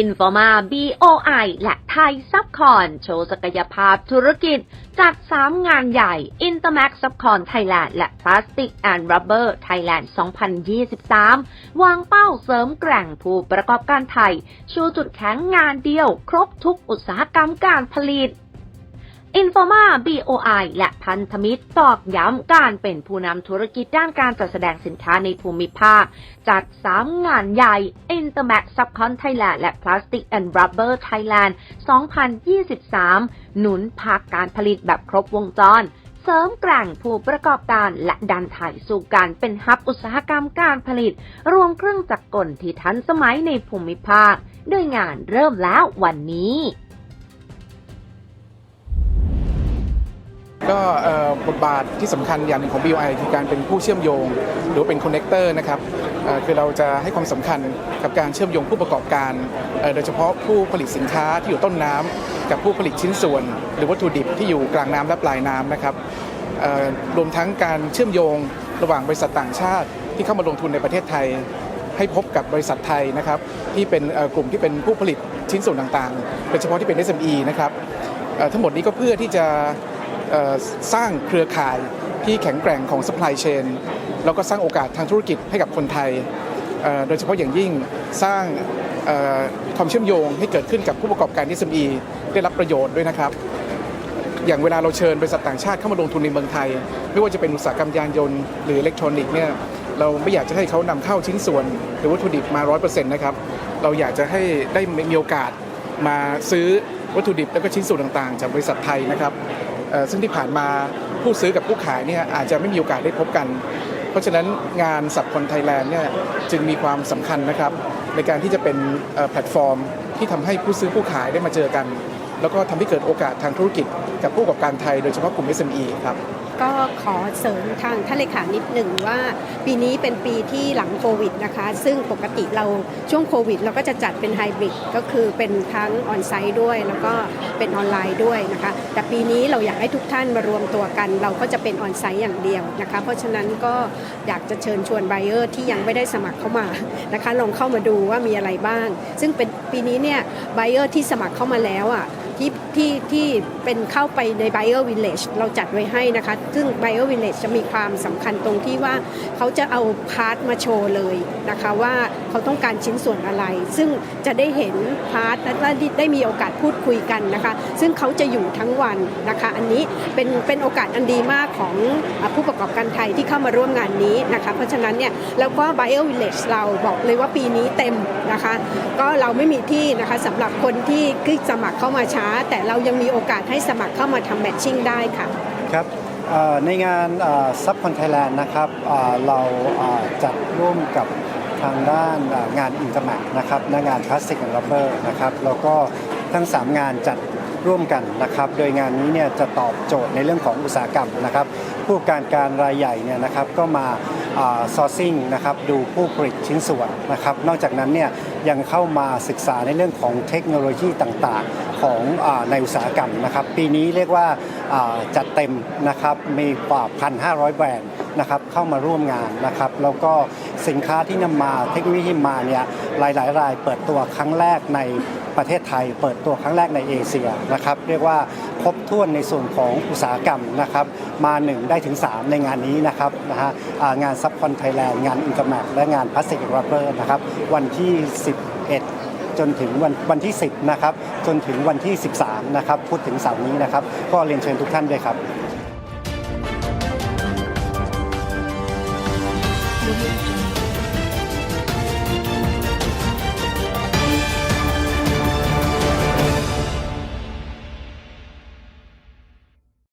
Informa BOI และไทยซับคอนโชว์ศักยภาพธุรกิจจัด3งานใหญ่ Intermax ซับคอนไทยแลนด์และ Plastic and Rubber Thailand 2023 วางเป้าเสริมแกร่งผู้ประกอบการไทย ชูจุดแข็งงานเดียว ครบทุกอุตสาหกรรมการผลิต Informa BOI และพันธมิตรตอกย้ำการเป็นผู้นำธุรกิจด้านการจัดแสดงสินค้าในภูมิภาค จัด 3 งานใหญ่ Intermax Subcon Thailand และ Plastic and Rubber Thailand 2023 หนุนภาคการผลิตแบบครบวงจร เสริมแกร่งผู้ประกอบการและดันไทยสู่การเป็นฮับอุตสาหกรรมการผลิต รวมเครื่องจักรกลที่ทันสมัยในภูมิภาค โดยงานเริ่มแล้ววันนี้ ก็บทบาทที่สำคัญอย่างหนึ่งของ BOI คือการเป็นผู้เชื่อมโยง หรือเป็นคอนเนคเตอร์นะครับคือเราจะให้ความสำคัญกับการเชื่อมโยงผู้ประกอบการ โดยเฉพาะผู้ผลิตสินค้าที่อยู่ต้นน้ำกับผู้ผลิตชิ้นส่วน หรือวัตถุดิบที่อยู่กลางน้ำและปลายน้ำนะครับรวมทั้งการเชื่อมโยงระหว่างบริษัทต่างชาติ ที่เข้ามาลงทุนในประเทศไทย ให้พบกับบริษัทไทยนะครับที่เป็นกลุ่มที่เป็นผู้ผลิตชิ้นส่วนต่างๆโดยเฉพาะที่เป็น SME นะครับทั้งหมดนี้ก็เพื่อที่จะ สร้างเครือข่ายที่แข็งแกร่งของ supply chain แล้วก็สร้างโอกาสทางธุรกิจให้กับคนไทย โดยเฉพาะอย่างยิ่งสร้างความเชื่อมโยงให้เกิดขึ้นกับผู้ประกอบการ SME ได้รับประโยชน์ด้วยนะครับ อย่างเวลาเราเชิญบริษัทต่างชาติเข้ามาลงทุนในเมืองไทย ไม่ว่าจะเป็นอุตสาหกรรมยานยนต์หรืออิเล็กทรอนิกส์เนี่ยเราไม่อยากจะให้เขานำเข้าชิ้นส่วน หรือวัตถุดิบมา 100%นะครับเราอยากจะให้ได้มีโอกาสมาซื้อวัตถุดิบแล้วก็ชิ้นส่วนต่างๆ จากบริษัทไทยนะครับ ซึ่งที่ผ่านมาผู้ซื้อกับผู้ขายเนี่ยอาจจะไม่มีโอกาสได้พบกัน เพราะฉะนั้นงานสับคนไทยแลนด์เนี่ยจึงมีความสำคัญนะครับในการที่จะเป็นแพลตฟอร์ม ที่ทำให้ผู้ซื้อผู้ขายได้มาเจอกัน แล้วก็ทำให้เกิดโอกาสทางธุรกิจกับผู้ประกอบการไทยโดยเฉพาะกลุ่ม SME ครับ ก็ขอเสริมทางท่านเลขานิดหนึ่งว่า ปีนี้เป็นปีที่หลังโควิดนะคะ ซึ่งปกติเราช่วงโควิด เราก็จะจัดเป็นไฮบริดก็คือเป็นทั้งออนไซต์ด้วย แล้วก็เป็นออนไลน์ด้วยนะคะ แต่ปีนี้เราอยากให้ทุกท่านมารวมตัวกัน เราก็จะเป็นออนไซต์อย่างเดียวนะคะ เพราะฉะนั้นก็อยากจะเชิญชวนไบเออร์ที่ยังไม่ได้สมัครเข้ามานะคะลองเข้ามาดูว่ามีอะไรบ้าง ซึ่งเป็นปีนี้เนี่ยไบเออร์ที่สมัครเข้ามาแล้วอะ ที่ที่ที่เป็นเข้าไปใน Buyer Village เราจัดไว้ให้นะคะ ซึ่ง Buyer Village จะมีความสำคัญตรงที่ว่าเขาจะเอาพาร์ทมาโชว์เลยนะคะว่าเขาต้องการชิ้นส่วนอะไร ซึ่งจะได้เห็นพาร์ทและได้มีโอกาสพูดคุยกันนะคะ ซึ่งเขาจะอยู่ทั้งวันนะคะ อันนี้เป็นเป็นโอกาสอันดีมากของผู้ประกอบการไทยที่เข้ามาร่วมงานนี้นะคะ เพราะฉะนั้นเนี่ยแล้วก็ Buyer Village เราบอกเลยว่าปีนี้เต็มนะคะ ก็เราไม่มีที่นะคะสำหรับคนที่คือสมัครเข้ามาช้า แต่เรายังมีโอกาสให้สมัครเข้ามาทำแมทชิ่งได้ค่ะ ครับเอ่อในงานซับคอนไทยแลนด์นะครับเอ่อเราเอ่อจัดร่วมกับทางด้านเอ่องานอินเตอร์แมทนะครับและงานพลาสติกและรับเบอร์นะครับแล้วก็ทั้ง 3 งานจัด ร่วมกันนะครับ โดยงานนี้เนี่ยจะตอบโจทย์ในเรื่องของอุตสาหกรรมนะครับ ผู้ประกอบการการรายใหญ่เนี่ยนะครับก็มาซอร์ซิ่งนะครับดูผู้ผลิตชิ้นส่วนนะครับ นอกจากนั้นเนี่ยยังเข้ามาศึกษาในเรื่องของเทคโนโลยีต่างๆของอในอุตสาหกรรมนะครับ ปีนี้เรียกว่าอ่าจัดเต็มนะครับมีกว่า 1,500 แบรนด์นะครับเข้ามาร่วมงานนะครับ แล้วก็สินค้าที่นำมาเทคโนโลยีที่มาเนี่ยหลายๆ รายเปิดตัวครั้งแรกใน ประเทศไทย เปิดตัวครั้งแรกในเอเชียนะครับเรียกว่าครบถ้วนในส่วนของอุตสาหกรรมนะครับมา 1 ได้ถึง 3 ในงานนี้นะครับนะฮะงานซับคอนไทยแลนด์งานอินเตอร์แมทและงานพลาสติกรับเบอร์นะครับวันที่ 11จนถึงวันวันที่ 10นะครับจนถึงวันที่ 13นะครับพูดถึงเสาร์นี้นะครับ ก็เรียนเชิญทุกท่านด้วยครับ Moving to